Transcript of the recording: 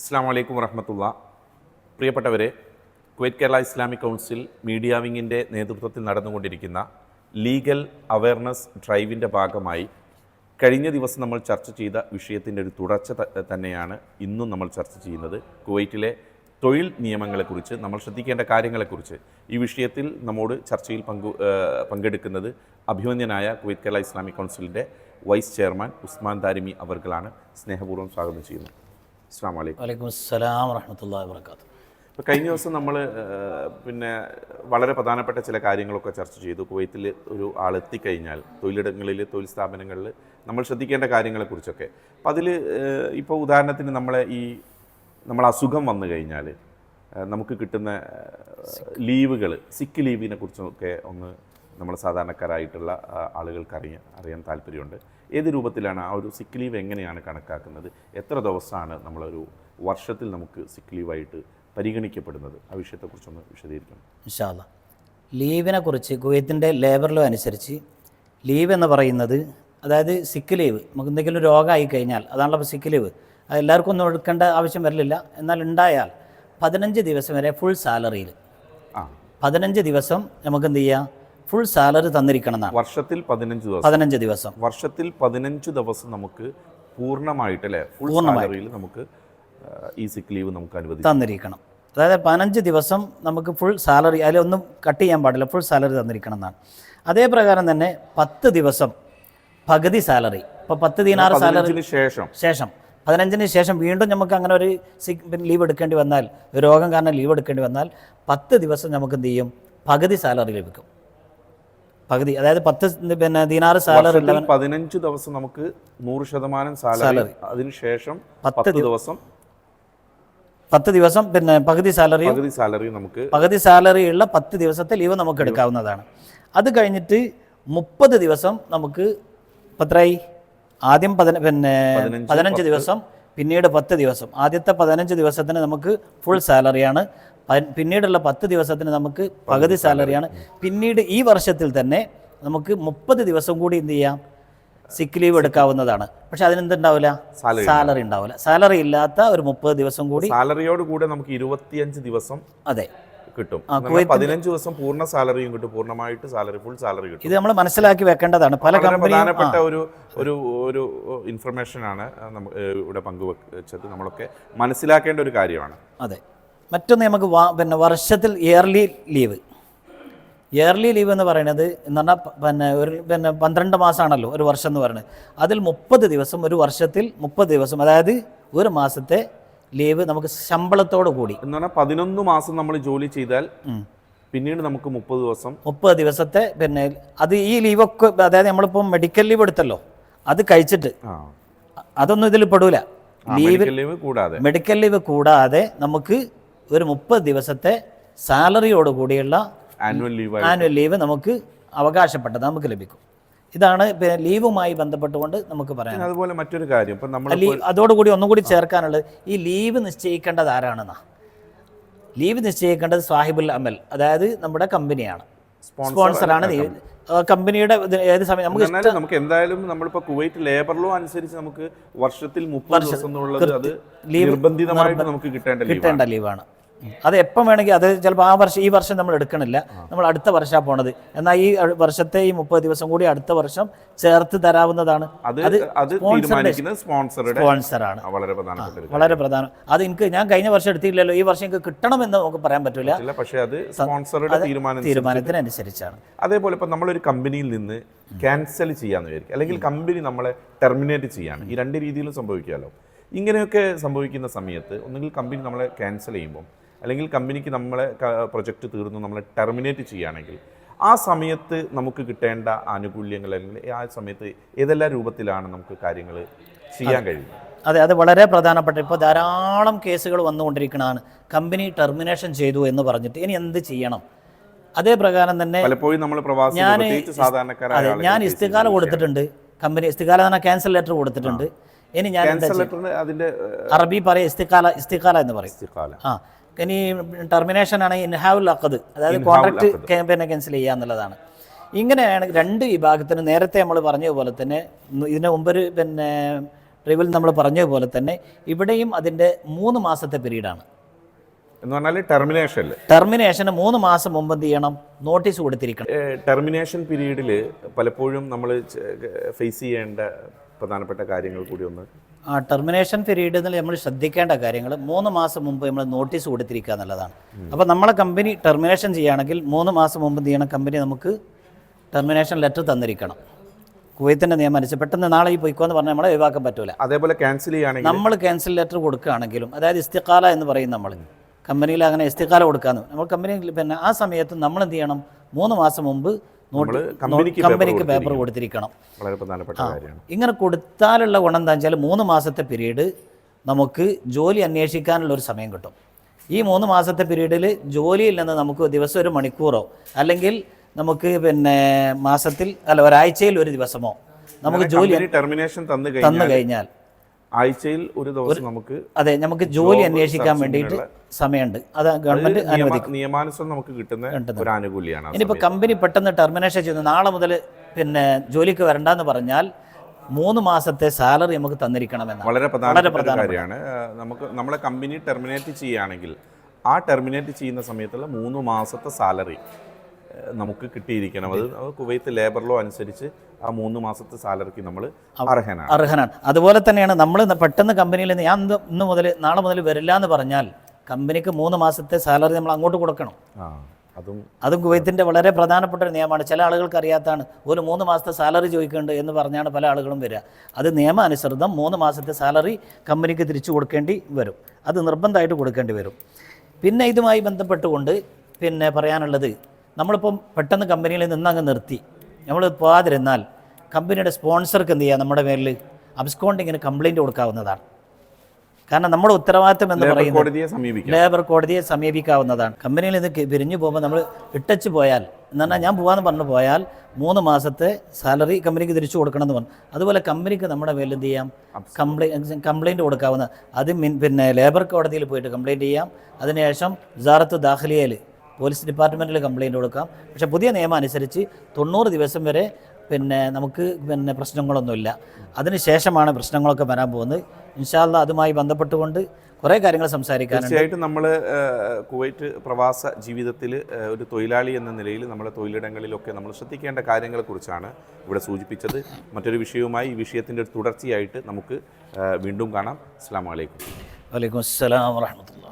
അസ്സാം വലൈക്കും വറഹമത്തുള്ള. പ്രിയപ്പെട്ടവരെ Kuwait Kerala Islamic council media വിങ്ങിന്റെ നേതൃത്വത്തിൽ നടന്നുകൊണ്ടിരിക്കുന്ന ലീഗൽ അവയർനെസ് ഡ്രൈവിന്റെ ഭാഗമായി കഴിഞ്ഞ ദിവസം നമ്മൾ ചർച്ച ചെയ്ത വിഷയത്തിന്റെ ഒരു തുടർച്ച തന്നെയാണ് ഇന്നും നമ്മൾ ചർച്ച ചെയ്യുന്നത്. കുവൈറ്റിലെ തൊഴിൽ നിയമങ്ങളെക്കുറിച്ച് നമ്മൾ ശ്രദ്ധിക്കേണ്ട കാര്യങ്ങളെക്കുറിച്ച് ഈ വിഷയത്തിൽ നമ്മോട് ചർച്ചയിൽ പങ്കു പങ്കെടുക്കുന്നത് അഭിമന്യനായ കുവൈറ്റ് കേരള ഇസ്ലാമിക് കൗൺസിലിന്റെ വൈസ് ചെയർമാൻ ഉസ്മാൻ ദാരിമി അവർകളാണ്. സ്നേഹപൂർവം സ്വാഗതം ചെയ്യുന്നു. അസ്സാം വലൈക്കും വലൈക്കും അസ്സലാം വറഹമത്തല്ലാ വാബർക്കാത്തു ഇപ്പോൾ കഴിഞ്ഞ ദിവസം നമ്മൾ പിന്നെ വളരെ പ്രധാനപ്പെട്ട ചില കാര്യങ്ങളൊക്കെ ചർച്ച ചെയ്തു. കുവൈത്തിൽ ഒരു ആൾ എത്തിക്കഴിഞ്ഞാൽ തൊഴിലിടങ്ങളിൽ തൊഴിൽ സ്ഥാപനങ്ങളിൽ നമ്മൾ ശ്രദ്ധിക്കേണ്ട കാര്യങ്ങളെക്കുറിച്ചൊക്കെ അപ്പോൾ അതിൽ ഇപ്പോൾ ഉദാഹരണത്തിന് നമ്മളെ ഈ നമ്മൾ അസുഖം വന്നു കഴിഞ്ഞാൽ നമുക്ക് കിട്ടുന്ന ലീവുകൾ സിക്ക് ലീവിനെ കുറിച്ചൊക്കെ ഒന്ന് നമ്മൾ സാധാരണക്കാരായിട്ടുള്ള ആളുകൾക്ക് അറിയാൻ അറിയാൻ താല്പര്യമുണ്ട്. ഏത് രൂപത്തിലാണ് ആ ഒരു സിക്ക് ലീവ് എങ്ങനെയാണ് കണക്കാക്കുന്നത്? എത്ര ദിവസമാണ് നമ്മളൊരു വർഷത്തിൽ നമുക്ക് സിക്ക് ലീവായിട്ട് പരിഗണിക്കപ്പെടുന്നത്? ആ വിഷയത്തെക്കുറിച്ചൊന്ന് വിശദീകരിക്കണം. ഇൻഷാല്ല ലീവിനെ കുറിച്ച് കുവൈത്തിന്റെ ലേബർ ലോ അനുസരിച്ച് ലീവ് എന്ന് പറയുന്നത് അതായത് സിക്ക് ലീവ് നമുക്ക് എന്തെങ്കിലും രോഗമായി കഴിഞ്ഞാൽ അതാണല്ലോ സിക്ക് ലീവ് അത് എല്ലാവർക്കും ഒന്നും എടുക്കേണ്ട ആവശ്യം വരില്ല എന്നാൽ ഉണ്ടായാൽ പതിനഞ്ച് ദിവസം വരെ ഫുൾ സാലറിയിൽ ആ. പതിനഞ്ച് ദിവസം നമുക്ക് എന്ത് ചെയ്യാം? ഫുൾ സാലറി തന്നിരിക്കണം വർഷത്തിൽ പതിനഞ്ച് ദിവസം. പതിനഞ്ച് ദിവസം. വർഷത്തിൽ പതിനഞ്ച് ദിവസം നമുക്ക് പൂർണമായിട്ട് അല്ലേ? ഫുൾ സാലറിയിൽ നമുക്ക് ഈ സിക്ക് ലീവ് നമുക്ക് അനുവദിക്കും. തന്നിരിക്കണം. അതായത് പതിനഞ്ച് ദിവസം നമുക്ക് ഫുൾ സാലറി അതിലൊന്നും കട്ട് ചെയ്യാൻ പാടില്ല. ഫുൾ സാലറി തന്നിരിക്കണം എന്നാണ് അതേ പ്രകാരം തന്നെ പത്ത് ദിവസം പകുതി സാലറി ഇപ്പോൾ പത്ത് ദിനാറ് സാലറി ശേഷം. ശേഷം. പതിനഞ്ചിന് ശേഷം വീണ്ടും നമുക്ക് അങ്ങനെ ഒരു ലീവ് എടുക്കേണ്ടി വന്നാൽ രോഗം കാരണം ലീവ് എടുക്കേണ്ടി വന്നാൽ പത്ത് ദിവസം നമുക്ക് എന്ത് ചെയ്യും? പകുതി സാലറി ലഭിക്കും. പകുതി. അതായത് പത്ത് പിന്നെ ദിനാർ സാലറി പതിനഞ്ച് ദിവസം നമുക്ക് നൂറ് ശതമാനം സാലറി അതിനുശേഷം പത്ത് ദിവസം പത്ത് ദിവസം പിന്നെ പകുതി സാലറി പകുതി സാലറി നമുക്ക് പകുതി സാലറി ഉള്ള പത്ത് ദിവസത്തെ ലീവ് നമുക്ക് എടുക്കാവുന്നതാണ്. അത് കഴിഞ്ഞിട്ട് മുപ്പത് ദിവസം നമുക്ക് ഇപ്പം എത്രയായി ആദ്യം പതിന പിന്നെ പതിനഞ്ച് ദിവസം പിന്നീട് പത്ത് ദിവസം. ആദ്യത്തെ പതിനഞ്ച് ദിവസത്തിന് നമുക്ക് ഫുൾ സാലറിയാണ് പിന്നീടുള്ള പത്ത് ദിവസത്തിന് നമുക്ക് പകുതി സാലറിയാണ്. പിന്നീട് ഈ വർഷത്തിൽ തന്നെ നമുക്ക് മുപ്പത് ദിവസം കൂടി എന്ത് ചെയ്യാം? സിക്ക് ലീവ് എടുക്കാവുന്നതാണ്. പക്ഷെ അതിനെന്തുണ്ടാവില്ല? സാലറി ഉണ്ടാവില്ല. സാലറി ഇല്ലാത്ത ഒരു മുപ്പത് ദിവസം കൂടി സാലറിയോട് കൂടെ നമുക്ക് ഇരുപത്തിയഞ്ച് ദിവസം അതെ. കിട്ടും. പതിനഞ്ച് ദിവസം പൂർണ സാലറിയും കിട്ടും. പൂർണമായിട്ട് സാലറി ഫുൾ സാലറി കിട്ടും. ഇത് നമ്മൾ മനസ്സിലാക്കി വെക്കേണ്ടതാണ്. പല പ്രധാനപ്പെട്ട ഒരു ഒരു ഒരു ഇൻഫർമേഷൻ ആണ് ഇവിടെ പങ്കുവച്ചത്. നമ്മളൊക്കെ മനസ്സിലാക്കേണ്ട ഒരു കാര്യമാണ്. അതെ. മറ്റൊന്ന് നമുക്ക് പിന്നെ വർഷത്തിൽ ഇയർലി ലീവ് ഇയർലി ലീവ് എന്ന് പറയുന്നത് എന്ന് പറഞ്ഞാൽ പിന്നെ ഒരു പിന്നെ പന്ത്രണ്ട് മാസമാണല്ലോ ഒരു വർഷം എന്ന് പറയുന്നത്. അതിൽ മുപ്പത് ദിവസം ഒരു വർഷത്തിൽ മുപ്പത് ദിവസം അതായത് ഒരു മാസത്തെ ലീവ് നമുക്ക് ശമ്പളത്തോടു കൂടി. എന്ന് പറഞ്ഞാൽ പതിനൊന്ന് മാസം നമ്മൾ ജോലി ചെയ്താൽ പിന്നീട് നമുക്ക് മുപ്പത് ദിവസം. മുപ്പത് ദിവസത്തെ പിന്നെ അത് ഈ ലീവൊക്കെ അതായത് നമ്മളിപ്പോൾ മെഡിക്കൽ ലീവ് എടുത്തല്ലോ അത് കഴിച്ചിട്ട്. അതൊന്നും ഇതിൽ പെടൂല. ലീവ് ലീവ് കൂടാതെ. മെഡിക്കൽ ലീവ് കൂടാതെ നമുക്ക് ഒരു മുപ്പത് ദിവസത്തെ സാലറിയോട് കൂടിയുള്ള ആനുവൽ ലീവ് ആനുവൽ ലീവ് നമുക്ക് അവകാശപ്പെട്ടത് നമുക്ക് ലഭിക്കും. ഇതാണ് പിന്നെ ലീവുമായി ബന്ധപ്പെട്ടുകൊണ്ട് നമുക്ക് പറയാം അതുപോലെ മറ്റൊരു കാര്യം. ഇപ്പം നമ്മൾ അതോടുകൂടി ഒന്നും കൂടി ചേർക്കാനുള്ളത് ഈ ലീവ് നിശ്ചയിക്കേണ്ടത് ആരാണെന്നാ? ലീവ് നിശ്ചയിക്കേണ്ടത് സാഹിബുൽ അമൽ അതായത് നമ്മുടെ കമ്പനിയാണ്. സ്പോൺസറാണ് കമ്പനിയുടെ ഏത് സമയം നമുക്ക് നമുക്ക് എന്തായാലും നമ്മളിപ്പോ കുവൈറ്റ് ലേബർ ലോ അനുസരിച്ച് നമുക്ക് വർഷത്തിൽ മുപ്പത് ദിവസം അത് നിർബന്ധിതമായിട്ട് നമുക്ക് കിട്ടേണ്ട കിട്ടേണ്ട ലീവാണ്. അത് എപ്പം വേണമെങ്കിൽ അത് ചിലപ്പോൾ ആ വർഷം ഈ വർഷം നമ്മൾ എടുക്കണില്ല. നമ്മൾ അടുത്ത വർഷമാണ് പോണത്. എന്നാൽ ഈ വർഷത്തെ ഈ മുപ്പത് ദിവസം കൂടി അടുത്ത വർഷം ചേർത്ത് തരാവുന്നതാണ്. അത് സ്പോൺസറാണ് വളരെ വളരെ പ്രധാനം. അത് എനിക്ക് ഞാൻ കഴിഞ്ഞ വർഷം എടുത്തില്ലല്ലോ ഈ വർഷം എനിക്ക് കിട്ടണമെന്ന് നമുക്ക് പറയാൻ പറ്റില്ല പക്ഷേ അത് സ്പോൺസറുടെ തീരുമാനത്തിനനുസരിച്ചാണ്. അതേപോലെ ഇപ്പം നമ്മളൊരു കമ്പനിയിൽ നിന്ന് ക്യാൻസൽ ചെയ്യാന്ന് വിചാരിക്കും അല്ലെങ്കിൽ കമ്പനി നമ്മളെ ടെർമിനേറ്റ് ചെയ്യാണ്. ഈ രണ്ട് രീതിയിലും സംഭവിക്കാമല്ലോ. ഇങ്ങനെയൊക്കെ സംഭവിക്കുന്ന സമയത്ത് ഒന്നുകിൽ കമ്പനി നമ്മളെ ക്യാൻസൽ ചെയ്യുമ്പോൾ അല്ലെങ്കിൽ കമ്പനിക്ക് നമ്മളെ പ്രൊജക്റ്റ് തീർന്നു നമ്മളെ ടെർമിനേറ്റ് ചെയ്യുകയാണെങ്കിൽ ആ സമയത്ത് നമുക്ക് കിട്ടേണ്ട ആനുകൂല്യങ്ങൾ അല്ലെങ്കിൽ ആ സമയത്ത് ഏതെല്ലാം രൂപത്തിലാണ് നമുക്ക് കാര്യങ്ങൾ ചെയ്യാൻ കഴിയുന്നത്? അതെ അത് വളരെ പ്രധാനപ്പെട്ട ഇപ്പോൾ ധാരാളം കേസുകൾ വന്നുകൊണ്ടിരിക്കുന്നതാണ് കമ്പനി ടെർമിനേഷൻ ചെയ്തു എന്ന് പറഞ്ഞിട്ട് ഇനി എന്ത് ചെയ്യണം? അതേ പ്രകാരം തന്നെ പലപ്പോഴും നമ്മൾ ഞാൻ അതെ ഞാൻ ഇസ്തികാല കൊടുത്തിട്ടുണ്ട്. കമ്പനി ഇസ്തികാല എന്ന് ക്യാൻസൽ ലെറ്റർ കൊടുത്തിട്ടുണ്ട്. ഇനി ഞാൻ അറബി പറയും ഇസ്തികാല ഇസ്തികാല എന്ന് പറയും. ആ. ഇനി ടെർമിനേഷൻ ആണ് ഇൻഹാവുൽ അക്കത് അതായത് കോൺട്രാക്ട് പിന്നെ ക്യാൻസൽ ചെയ്യുക എന്നുള്ളതാണ്. ഇങ്ങനെയാണ് രണ്ട് വിഭാഗത്തിന് നേരത്തെ നമ്മൾ പറഞ്ഞതുപോലെ തന്നെ ഇതിന് മുമ്പൊരു പിന്നെ റിവിൽ നമ്മൾ പറഞ്ഞതുപോലെ തന്നെ ഇവിടെയും അതിന്റെ മൂന്ന് മാസത്തെ പീരീഡാണ് എന്ന് പറഞ്ഞാൽ ടെർമിനേഷൻ ടെർമിനേഷന് മൂന്ന് മാസം മുമ്പ് എന്ത് ചെയ്യണം? നോട്ടീസ് കൊടുത്തിരിക്കണം. ടെർമിനേഷൻ പീരീഡിൽ പലപ്പോഴും നമ്മൾ ഫേസ് ചെയ്യേണ്ട പ്രധാനപ്പെട്ട കാര്യങ്ങൾ കൂടി ഒന്ന് ആ ടെർമിനേഷൻ പീരീഡിൽ നമ്മൾ ശ്രദ്ധിക്കേണ്ട കാര്യങ്ങൾ മൂന്ന് മാസം മുമ്പ് നമ്മൾ നോട്ടീസ് കൊടുത്തിരിക്കുക എന്നുള്ളതാണ്. അപ്പോൾ നമ്മളെ കമ്പനി ടെർമിനേഷൻ ചെയ്യുകയാണെങ്കിൽ മൂന്ന് മാസം മുമ്പ് ചെയ്യണം? കമ്പനി നമുക്ക് ടെർമിനേഷൻ ലെറ്റർ തന്നിരിക്കണം. കുവൈത്തിന്റെ നിയമം അനുസരിച്ച് പെട്ടെന്ന് നാളെ ഈ പോയിക്കോ എന്ന് പറഞ്ഞാൽ നമ്മളെ ഒഴിവാക്കാൻ പറ്റില്ല അതേപോലെ ക്യാൻസൽ ചെയ്യുകയാണെങ്കിൽ നമ്മൾ ക്യാൻസൽ ലെറ്റർ കൊടുക്കുകയാണെങ്കിലും അതായത് ഇസ്തിക്കാല എന്ന് പറയും നമ്മൾ കമ്പനിയിൽ അങ്ങനെ ഇസ്തിക്കാല കൊടുക്കാന്ന്. നമ്മൾ കമ്പനി പിന്നെ ആ സമയത്ത് നമ്മൾ എന്ത് ചെയ്യണം? മൂന്ന് മാസം മുമ്പ് കമ്പനിക്ക് പേപ്പർ കൊടുത്തിരിക്കണം. വളരെ പ്രധാനപ്പെട്ട കാര്യമാണ്. ഇങ്ങനെ കൊടുത്താലുള്ള ഗുണം എന്താ വെച്ചാൽ മൂന്ന് മാസത്തെ പീരീഡ് നമുക്ക് ജോലി അന്വേഷിക്കാനുള്ള ഒരു സമയം കിട്ടും. ഈ മൂന്ന് മാസത്തെ പീരീഡിൽ ജോലിയിൽ നിന്ന് നമുക്ക് ദിവസം ഒരു മണിക്കൂറോ അല്ലെങ്കിൽ നമുക്ക് പിന്നെ മാസത്തിൽ അല്ല ഒരാഴ്ചയിൽ ഒരു ദിവസമോ നമുക്ക് ജോലി ടെർമിനേഷൻ തന്നു കഴിഞ്ഞാൽ ആഴ്ചയിൽ ഒരു ദിവസം നമുക്ക് അതെ നമുക്ക് ജോലി അന്വേഷിക്കാൻ വേണ്ടിയിട്ട് സമയമുണ്ട്. അത് ഗവൺമെന്റ് നിയമാനുസരണം അനുവദിക്കും. നിയമാനുസൃതം നമുക്ക് കിട്ടുന്ന ഒരു ആനുകൂല്യമാണ് ഇനിയിപ്പോൾ കമ്പനി പെട്ടെന്ന് ടെർമിനേഷൻ ചെയ്യുന്നു. നാളെ മുതൽ പിന്നെ ജോലിക്ക് വരണ്ടെന്ന് പറഞ്ഞാൽ മൂന്ന് മാസത്തെ സാലറി നമുക്ക് തന്നിരിക്കണമെന്ന് വളരെ പ്രധാനപ്പെട്ട കാര്യമാണ്. നമുക്ക് നമ്മളെ കമ്പനി ടെർമിനേറ്റ് ചെയ്യുകയാണെങ്കിൽ ആ ടെർമിനേറ്റ് ചെയ്യുന്ന സമയത്തുള്ള മൂന്ന് മാസത്തെ സാലറി നമുക്ക് കിട്ടിയിരിക്കണം. അത് കുവൈത്ത് ലേബർ ലോ അനുസരിച്ച് ആ മൂന്ന് മാസത്തെ സാലറിക്ക് നമ്മൾ അർഹനാണ്. അർഹനാണ്. അതുപോലെ തന്നെയാണ് നമ്മൾ പെട്ടെന്ന് കമ്പനിയിൽ നിന്ന് ഞാൻ ഇന്ന് മുതൽ നാളെ മുതൽ വരില്ല എന്ന് പറഞ്ഞാൽ കമ്പനിക്ക് മൂന്ന് മാസത്തെ സാലറി നമ്മൾ അങ്ങോട്ട് കൊടുക്കണം. അതും അതും കുവൈത്തിന്റെ വളരെ പ്രധാനപ്പെട്ട ഒരു നിയമമാണ്. ചില ആളുകൾക്ക് അറിയാത്താണ് ഒരു മൂന്ന് മാസത്തെ സാലറി ചോദിക്കേണ്ടത് എന്ന് പറഞ്ഞാണ് പല ആളുകളും വരിക. അത് നിയമാനുസൃതം മൂന്ന് മാസത്തെ സാലറി കമ്പനിക്ക് തിരിച്ചു കൊടുക്കേണ്ടി വരും. അത് നിർബന്ധമായിട്ട് കൊടുക്കേണ്ടി വരും. പിന്നെ ഇതുമായി ബന്ധപ്പെട്ടുകൊണ്ട് പിന്നെ പറയാനുള്ളത് നമ്മളിപ്പം പെട്ടെന്ന് കമ്പനിയിൽ നിന്ന് അങ്ങ് നിർത്തി. നമ്മൾ പോകാതിരുന്നാൽ കമ്പനിയുടെ സ്പോൺസർക്ക് എന്ത് ചെയ്യുക നമ്മുടെ പേരിൽ അബ്സ്കോണ്ടിങ്ങിന് കംപ്ലയിന്റ് കൊടുക്കാവുന്നതാണ്. കാരണം നമ്മുടെ ഉത്തരവാദിത്തം എന്ന് പറയുന്നത് ലേബർ കോടതിയെ സമീപിക്കാവുന്നതാണ്. കമ്പനിയിൽ നിന്ന് പിരിഞ്ഞു പോകുമ്പോൾ നമ്മൾ ഇട്ടച്ച് പോയാൽ എന്ന് പറഞ്ഞാൽ ഞാൻ പോകാമെന്ന് പറഞ്ഞു പോയാൽ മൂന്ന് മാസത്തെ സാലറി കമ്പനിക്ക് തിരിച്ചു കൊടുക്കണമെന്ന് പറഞ്ഞു. അതുപോലെ കമ്പനിക്ക് നമ്മുടെ മേലിൽ എന്ത് ചെയ്യാം? കംപ്ലൈന്റ് കംപ്ലൈന്റ് കൊടുക്കാവുന്ന അത് പിന്നെ ലേബർ കോടതിയിൽ പോയിട്ട് കംപ്ലൈന്റ് ചെയ്യാം. അതിനുശേഷം വിസാറത്ത് ദാഖലിയയിൽ പോലീസ് ഡിപ്പാർട്ട്മെന്റിൽ കംപ്ലയിന്റ് കൊടുക്കാം. പക്ഷെ പുതിയ നിയമം അനുസരിച്ച് തൊണ്ണൂറ് ദിവസം വരെ പിന്നെ നമുക്ക് പിന്നെ പ്രശ്നങ്ങളൊന്നുമില്ല. അതിന് ശേഷമാണ് പ്രശ്നങ്ങളൊക്കെ വരാൻ പോകുന്നത്. ഇൻഷാല്ല അതുമായി ബന്ധപ്പെട്ടുകൊണ്ട് കുറേ കാര്യങ്ങൾ സംസാരിക്കാൻ തീർച്ചയായിട്ടും നമ്മൾ കുവൈറ്റ് പ്രവാസ ജീവിതത്തിൽ ഒരു തൊഴിലാളി എന്ന നിലയിൽ നമ്മുടെ തൊഴിലിടങ്ങളിലൊക്കെ നമ്മൾ ശ്രദ്ധിക്കേണ്ട കാര്യങ്ങളെക്കുറിച്ചാണ് ഇവിടെ സൂചിപ്പിച്ചത്. മറ്റൊരു വിഷയവുമായി ഈ വിഷയത്തിന്റെ ഒരു തുടർച്ചയായിട്ട് നമുക്ക് വീണ്ടും കാണാം. അസ്സാം വലൈക്കും വലൈക്കും അസ്സലാം വാഹമത്തുള്ള